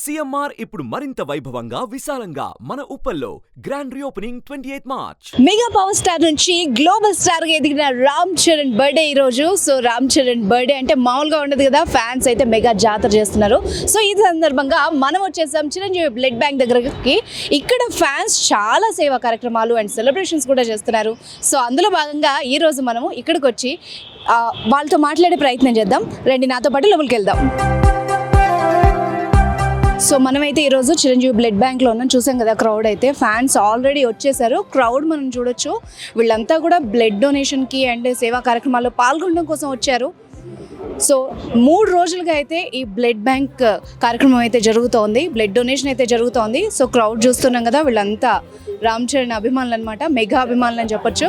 CMR ఇప్పుడు మరింత వైభవంగా విశాలంగా మన ఉప్పల్లో grand reopening twenty eighth March. Mega power star నుంచి గ్లోబల్ స్టార్గా ఎదిగిన రామ్ చరణ్ బర్త్డే ఈ రోజు సో రామ్ చరణ్ బర్త్డే అంటే మామూలుగా ఉండదు కదా ఫ్యాన్స్ అయితే మెగా జాతర చేస్తున్నారు. సో ఈ సందర్భంగా మనం వచ్చేసాం చిరంజీవి బ్లడ్ బ్యాంక్ దగ్గరకి. ఇక్కడ ఫ్యాన్స్ చాలా సేవా కార్యక్రమాలు అండ్ సెలబ్రేషన్స్ కూడా చేస్తున్నారు. సో అందులో భాగంగా ఈ రోజు మనము ఇక్కడికి వచ్చి వాళ్ళతో మాట్లాడే ప్రయత్నం చేద్దాం. రండి నాతో పాటు లోపలికి వెళ్దాం. సో మనమైతే ఈరోజు చిరంజీవి బ్లడ్ బ్యాంక్లో ఉన్నాం. చూసాం కదా క్రౌడ్ అయితే. ఫ్యాన్స్ ఆల్రెడీ వచ్చేసారు. క్రౌడ్ మనం చూడొచ్చు. వీళ్ళంతా కూడా బ్లడ్ డొనేషన్కి అండ్ సేవా కార్యక్రమాల్లో పాల్గొనడం కోసం వచ్చారు. సో మూడు రోజులుగా అయితే ఈ బ్లడ్ బ్యాంక్ కార్యక్రమం అయితే జరుగుతోంది. బ్లడ్ డొనేషన్ అయితే జరుగుతోంది. సో క్రౌడ్ చూస్తున్నాం కదా వీళ్ళంతా రామ్ చరణ్ అభిమానులు అనమాట మెగా అభిమానులు అని చెప్పొచ్చు.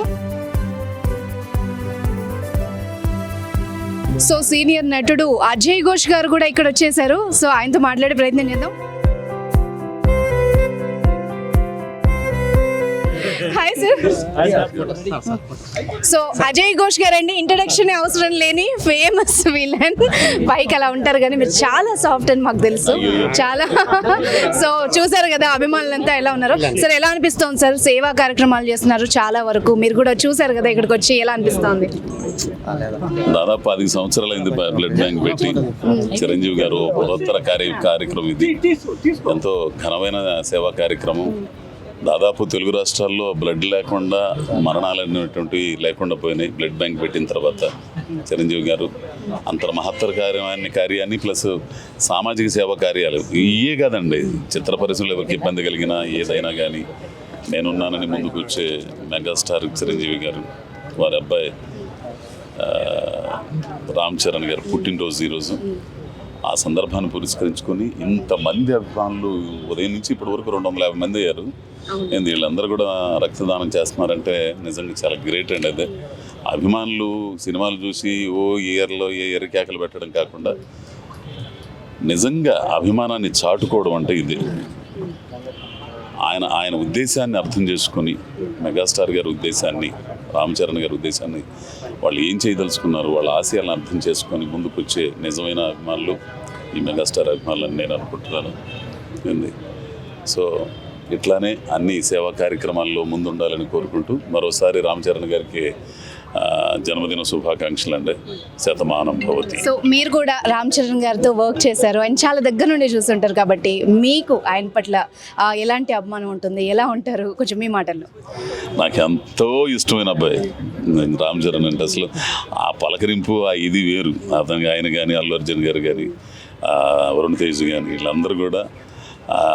సో సీనియర్ నటుడు అజయ్ ఘోష్ గారు కూడా ఇక్కడ వచ్చేసారు. సో ఆయనతో మాట్లాడే ప్రయత్నం చేద్దాం. Hi sir so Ajay Ghosh garu అండి ఇంట్రడక్షన్ అవసరం లేని ఫేమస్ విలన్ పైకి అలా ఉంటారు కానీ మీరు చాలా సాఫ్ట్ అని మాకు తెలుసు. చాలా. సో చూసారు కదా అభిమానులంతా ఎలా ఉన్నారు. సార్ ఎలా అనిపిస్తోంది సార్ సేవా కార్యక్రమాలు చేస్తున్నారు చాలా వరకు. మీరు కూడా చూసారు కదా ఇక్కడికి వచ్చి ఎలా అనిపిస్తోంది? దాదాపు పది సంవత్సరాలైంది బ్లడ్ బ్యాంక్ పెట్టి చిరంజీవి గారు బృహత్తర కార్య కార్యక్రమం ఇది. ఎంతో ఘనమైన సేవా కార్యక్రమం. దాదాపు తెలుగు రాష్ట్రాల్లో బ్లడ్ లేకుండా మరణాలు అనేటువంటి లేకుండా పోయినాయి. బ్లడ్ బ్యాంక్ పెట్టిన తర్వాత చిరంజీవి గారు అంత మహత్తర కార్యాన్ని కార్యాన్ని ప్లస్ సామాజిక సేవా కార్యాలు. ఇయే కాదండి. చిత్ర పరిశ్రమలో ఎవరికి ఇబ్బంది కలిగినా ఏదైనా కానీ నేనున్నానని ముందుకు వచ్చే మెగాస్టార్ చిరంజీవి గారు వారి అబ్బాయి రామ్ చరణ్ గారు పుట్టినరోజు ఈరోజు. ఆ సందర్భాన్ని పురస్కరించుకొని ఇంతమంది అభిమానులు ఉదయం నుంచి ఇప్పటి వరకు రెండు వందల యాభై మంది అయ్యారు. వీళ్ళందరూ కూడా రక్తదానం చేస్తున్నారంటే నిజంగా చాలా గ్రేట్ అండి అదే. అభిమానులు సినిమాలు చూసి ఓ ఇయర్లో ఏ ఎర్రి కేకలు పెట్టడం కాకుండా నిజంగా అభిమానాన్ని చాటుకోవడం అంటే ఇది. ఆయన ఆయన ఉద్దేశాన్ని అర్థం చేసుకొని మెగాస్టార్ గారి ఉద్దేశాన్ని రామ్ చరణ్ గారి ఉద్దేశాన్ని వాళ్ళు ఏం చేయదలుచుకున్నారు వాళ్ళ ఆశయాలను అర్థం చేసుకొని ముందుకు వచ్చే నిజమైన అభిమానులు ఈ మెగాస్టార్ అభిమానులు అని నేను అనుకుంటున్నాను. ఏంది సో ఇట్లానే అన్ని సేవా కార్యక్రమాల్లో ముందుండాలని కోరుకుంటూ మరోసారి రామ్ చరణ్ గారికి జన్మదిన శుభాకాంక్షలు అండి శతమానం భవతి. సో మీరు కూడా రామ్ చరణ్ గారితో వర్క్ చేశారు. ఆయన చాలా దగ్గర నుండి చూస్తుంటారు కాబట్టి మీకు ఆయన పట్ల ఎలాంటి అభిమానం ఉంటుంది? ఎలా ఉంటారు? కొంచెం మీ మాటల్లో. నాకు ఎంతో ఇష్టమైన అబ్బాయి. రామ్ చరణ్ అంటే అసలు ఆ పలకరింపు ఆ ఇది వేరు. అతను ఆయన కానీ అల్లు అర్జున్ గారు కానీ వరుణ్ తేజ్ కానీ వీళ్ళందరూ కూడా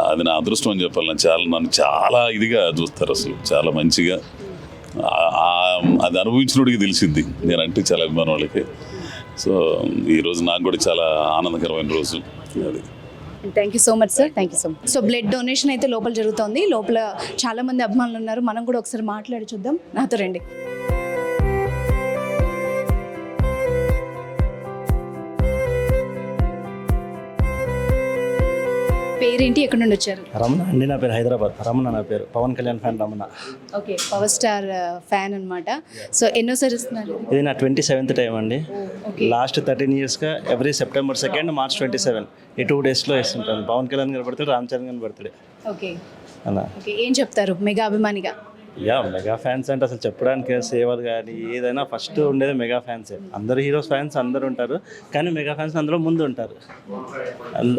అది నా అదృష్టం అని చెప్పాలి. నాకు చాలా నన్ను చాలా ఇదిగా చూస్తారు అసలు. చాలా మంచిగా. ఆ- అది అనుభవించినోడికి తెలిసింది. నేనంటే చాలా అభిమానం వాళ్ళకి సో ఈరోజు నాకు కూడా చాలా ఆనందకరమైన రోజు అది. Thank you so much sir thank you so much so blood donation అయితే లోపల జరుగుతోంది. లోపల చాలా మంది అభిమానులు ఉన్నారు. మనం కూడా ఒకసారి మాట్లాడి చూద్దాం. నాతో రండి. పేరేంటి? ఎక్కడి నుండి వచ్చారు? రమణ అండి నా పేరు హైదరాబాద్. రమణ నా పేరు. Pawan Kalyan fan Ramana. Okay power star fan అన్నమాట. సో ఎన్నోసారి ఇస్తున్నారు ఇది నా ట్వంటీ సెవెంత్ టైం అండి. లాస్ట్ థర్టీన్ ఇయర్స్గా every September second March twenty seven. ఈ టూ డేస్లో ఇస్తుంటాను పవన్ కళ్యాణ్ గారి బర్త్డే రామ్ చరణ్ గారి బర్త్డే. ఓకే. అలా. ఓకే ఏం చెప్తారు? మెగా అభిమానిగా. యా మెగా ఫ్యాన్స్ అంటే అసలు చెప్పడానికి సేవలు కానీ ఏదైనా ఫస్ట్ ఉండేది మెగా ఫ్యాన్సే. అందరు హీరోస్ ఫ్యాన్స్ అందరు ఉంటారు కానీ మెగా ఫ్యాన్స్ అందులో ముందు ఉంటారు.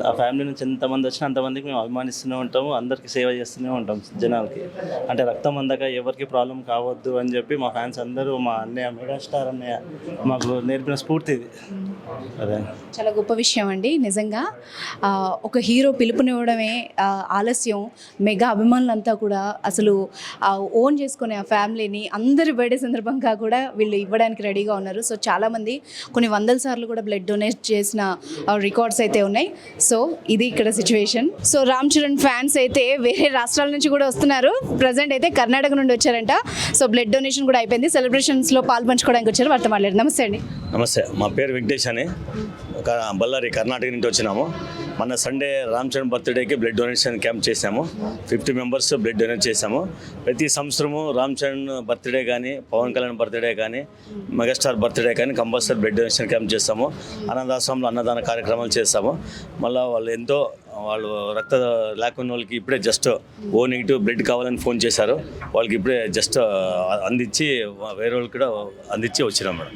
ఆ ఫ్యామిలీ నుంచి ఎంతమంది వచ్చినా అంతమందికి మేము అభిమానిస్తూనే ఉంటాము అందరికీ సేవ చేస్తూనే ఉంటాం జనాలకి. అంటే రక్తం అందక ఎవరికి ప్రాబ్లం కావద్దు అని చెప్పి మా ఫ్యాన్స్ అందరూ మా అన్నయ్య మెగాస్టార్ అన్నయ్య మాకు నేర్పిన స్ఫూర్తి ఇది. అదే. చాలా గొప్ప విషయం అండి. నిజంగా ఒక హీరో పిలుపునివ్వడమే ఆలస్యం. మెగా అభిమానులంతా కూడా అసలు ఓన్ చేసుకునే ఆ ఫ్యామిలీని అందరి బర్త్డే సందర్భంగా కూడా వీళ్ళు ఇవ్వడానికి రెడీగా ఉన్నారు. సో చాలామంది కొన్ని వందల సార్లు కూడా బ్లడ్ డొనేట్ చేసిన రికార్డ్స్ అయితే ఉన్నాయి. సో ఇది ఇక్కడ situation. So Ram Charan fans అయితే వేరే రాష్ట్రాల నుంచి కూడా వస్తున్నారు. ప్రజెంట్ అయితే కర్ణాటక నుండి వచ్చారంట. సో బ్లడ్ డొనేషన్ కూడా అయిపోయింది. సెలబ్రేషన్స్లో పాల్పంచుకోవడానికి వచ్చారు. వారితో మాట్లాడారు నమస్తే అండి. నమస్తే. మా పేరు వెంకటేష్ అని. బళ్ళారి కర్ణాటక నుంచి వచ్చినాము. మన సండే రామ్ చరణ్ బర్త్డేకి బ్లడ్ డొనేషన్ క్యాంప్ చేశాము. ఫిఫ్టీ మెంబర్స్ బ్లడ్ డొనేట్ చేశాము. ప్రతి సంవత్సరము రామ్ చరణ్ బర్త్డే కానీ పవన్ కళ్యాణ్ బర్త్డే కానీ మెగాస్టార్ బర్త్డే కానీ కంపల్సరీ బ్లడ్ డొనేషన్ క్యాంప్ చేస్తాము. అన్నదాశ్రమంలో అన్నదాన కార్యక్రమాలు చేస్తాము. మళ్ళీ వాళ్ళు ఎంతో వాళ్ళు రక్త లేకున్న వాళ్ళకి ఇప్పుడే జస్ట్ ఓ నెగిటివ్ బ్లడ్ కావాలని ఫోన్ చేశారు. వాళ్ళకి ఇప్పుడే జస్ట్ అందించి వేరే వాళ్ళకి కూడా అందించి వచ్చినాం మేడం.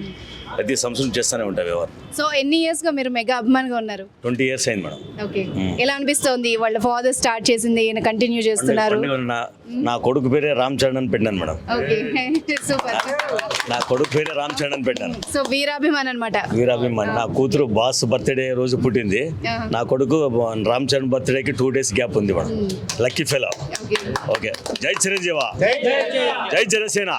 ప్రతి సంవత్సరం చేస్తూనే ఉంటాయి వ్యవహారం. సో ఎన్ని ఇయర్స్గా మీరు మెగా అభిమానిగా ఉన్నారు? ట్వంటీ ఇయర్స్ అయింది మేడం. ఓకే ఎలా అనిపిస్తోంది? వాళ్ళ ఫాదర్ స్టార్ట్ చేసింది ఈయన కంటిన్యూ చేస్తున్నారు. నా కొడుకు పేరే రామ్ చరణ్ అని పెట్టాను మేడం. ఓకే సూపర్ నా కొడుకు పేరే రామ్ చరణ్ అని పెట్టాను సో వీరాభిమాన్ అనమాట వీరాభిమాన్. నా కూతురు బాస్ బర్త్డే రోజు పుట్టింది. ఆహా. నా కొడుకు రామ్ చరణ్ బర్త్డేకి టూ డేస్ గ్యాప్ ఉంది madam. Lucky fellow okay okay జై చిరంజీవ. జై Janasena.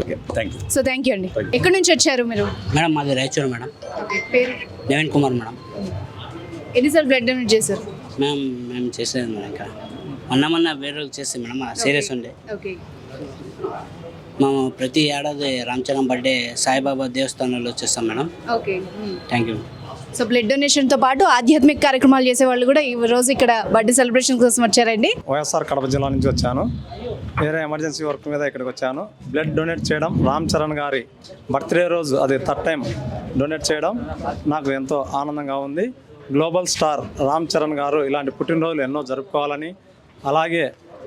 Okay thank you so thank you అండి. ఎక్కడి నుంచి వచ్చారు మీరు? మేడం మాది రాయచూరు మేడం. పేరు? నవీన్ కుమార్ మేడం. ఎన్నిసార్లు బ్లడ్ డొనేట్ చేశారు? మేము మేము చేసేది మేడం ఇక్కడ. మొన్న మొన్న వేరే చేస్తాం మేడం సీరియస్ ఉండే. ఓకే మేము ప్రతి ఏడాది రామచరణ్ బర్త్డే సాయిబాబా దేవస్థానంలో చేస్తాం madam. Okay thank you so blood డొనేషన్తో పాటు ఆధ్యాత్మిక కార్యక్రమాలు చేసే వాళ్ళు కూడా ఈ రోజు ఇక్కడ బర్త్డే సెలబ్రేషన్ కోసం వచ్చారండి. వైఎస్ఆర్ కడప జిల్లా నుంచి వచ్చాను. వేరే ఎమర్జెన్సీ వర్క్ మీద ఇక్కడికి వచ్చాను. బ్లడ్ డొనేట్ చేయడం రామ్ చరణ్ గారి బర్త్డే రోజు అది థర్డ్ టైం డొనేట్ చేయడం నాకు ఎంతో ఆనందంగా ఉంది. గ్లోబల్ స్టార్ రామ్ చరణ్ గారు ఇలాంటి పుట్టినరోజులు ఎన్నో జరుపుకోవాలని అలాగే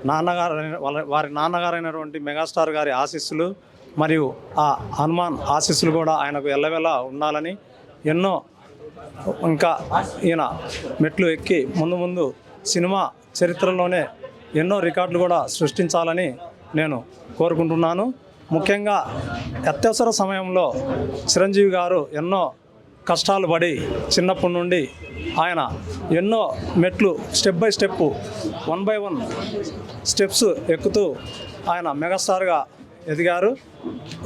నాన్నగారు వాళ్ళ వారి నాన్నగారైనటువంటి మెగాస్టార్ గారి ఆశీస్సులు మరియు ఆ హనుమాన్ ఆశీస్సులు కూడా ఆయనకు ఎల్లవెల్ల ఉండాలని ఎన్నో ఇంకా ఈయన మెట్లు ఎక్కి ముందు ముందు సినిమా చరిత్రలోనే ఎన్నో రికార్డులు కూడా సృష్టించాలని నేను కోరుకుంటున్నాను. ముఖ్యంగా అత్యవసర సమయంలో చిరంజీవి గారు ఎన్నో కష్టాలు పడి చిన్నప్పటి నుండి ఆయన ఎన్నో మెట్లు step by step one by one steps ఎక్కుతూ ఆయన మెగాస్టార్గా ఎదిగారు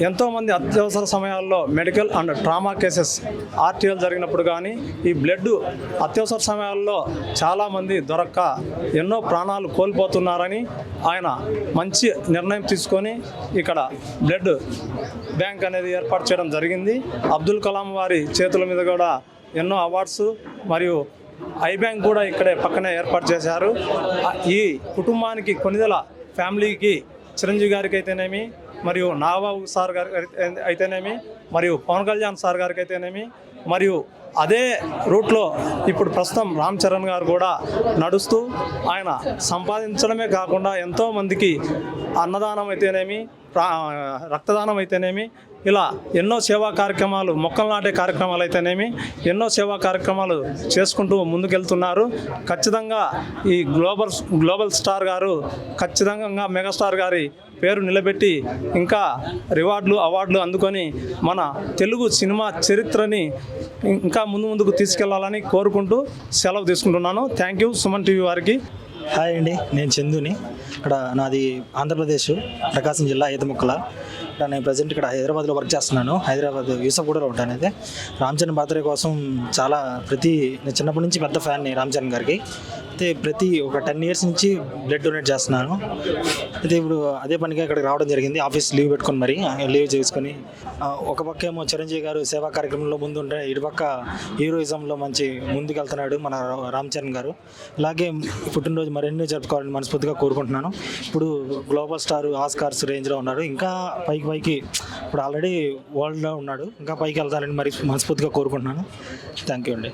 ఎంతోమంది అత్యవసర సమయాల్లో medical and trauma cases RTL జరిగినప్పుడు కానీ ఈ బ్లడ్ అత్యవసర సమయాల్లో చాలామంది దొరక్క ఎన్నో ప్రాణాలు కోల్పోతున్నారని ఆయన మంచి నిర్ణయం తీసుకొని ఇక్కడ బ్లడ్ బ్యాంక్ అనేది ఏర్పాటు చేయడం జరిగింది. అబ్దుల్ కలాం వారి చేతుల మీద కూడా ఎన్నో అవార్డ్స్ మరియు ఐ బ్యాంక్ కూడా ఇక్కడే పక్కనే ఏర్పాటు చేశారు. ఈ కుటుంబానికి కొనిదల ఫ్యామిలీకి చిరంజీవి గారికి అయితేనేమి మరియు నాగబాబు సార్ గారి అయితేనేమి మరియు పవన్ కళ్యాణ్ సార్ గారికి అయితేనేమి మరియు అదే రూట్లో ఇప్పుడు ప్రస్తుతం రామ్ చరణ్ గారు కూడా నడుస్తూ ఆయన సంపాదించడమే కాకుండా ఎంతోమందికి అన్నదానం అయితేనేమి రక్తదానం అయితేనేమి ఇలా ఎన్నో సేవా కార్యక్రమాలు మొక్కలు నాటే కార్యక్రమాలు అయితేనేమి ఎన్నో సేవా కార్యక్రమాలు చేసుకుంటూ ముందుకెళ్తున్నారు. ఖచ్చితంగా ఈ గ్లోబల్ గ్లోబల్ స్టార్ గారు ఖచ్చితంగా మెగాస్టార్ గారి పేరు నిలబెట్టి ఇంకా రివార్డులు అవార్డులు అందుకొని మన తెలుగు సినిమా చరిత్రని ఇంకా ముందు ముందుకు తీసుకెళ్ళాలని కోరుకుంటూ సెలవు తీసుకుంటున్నాను. థ్యాంక్ యూ సుమన్ టీవీ వారికి. హాయ్ అండి నేను చందుని. ఇక్కడ నాది ఆంధ్రప్రదేశ్ ప్రకాశం జిల్లా ఈతముక్కల ఇక్కడ నేను ప్రజెంట్ ఇక్కడ హైదరాబాద్లో వర్క్ చేస్తున్నాను. హైదరాబాద్ యూసఫ్గూడలో ఉంటాను అయితే. రామ్ చరణ్ బాత్రే కోసం చాలా ప్రతి నేను చిన్నప్పటి నుంచి పెద్ద ఫ్యాన్ని రామ్ చరణ్ గారికి. అయితే ప్రతి ఒక టెన్ ఇయర్స్ నుంచి బ్లడ్ డొనేట్ చేస్తున్నాను. అయితే ఇప్పుడు అదే పనిగా ఇక్కడికి రావడం జరిగింది. ఆఫీస్ లీవ్ పెట్టుకొని మరి లీవ్ చేసుకొని ఒక పక్క ఏమో చిరంజీవి గారు సేవా కార్యక్రమంలో ముందు ఉంటే హీరోయిజంలో మంచి ముందుకెళ్తున్నాడు మన రామ్ చరణ్ గారు. ఇలాగే పుట్టినరోజు మరెన్నో జరుపుకోవాలని మనస్ఫూర్తిగా కోరుకుంటున్నాను. ఇప్పుడు గ్లోబల్ స్టార్ ఆస్కార్స్ రేంజ్లో ఉన్నారు ఇంకా పైకి పైకి ఇప్పుడు ఆల్రెడీ వరల్డ్లో ఉన్నాడు. ఇంకా పైకి వెళ్తారని మరి మనస్ఫూర్తిగా కోరుకుంటున్నాను. థ్యాంక్ యూ అండి.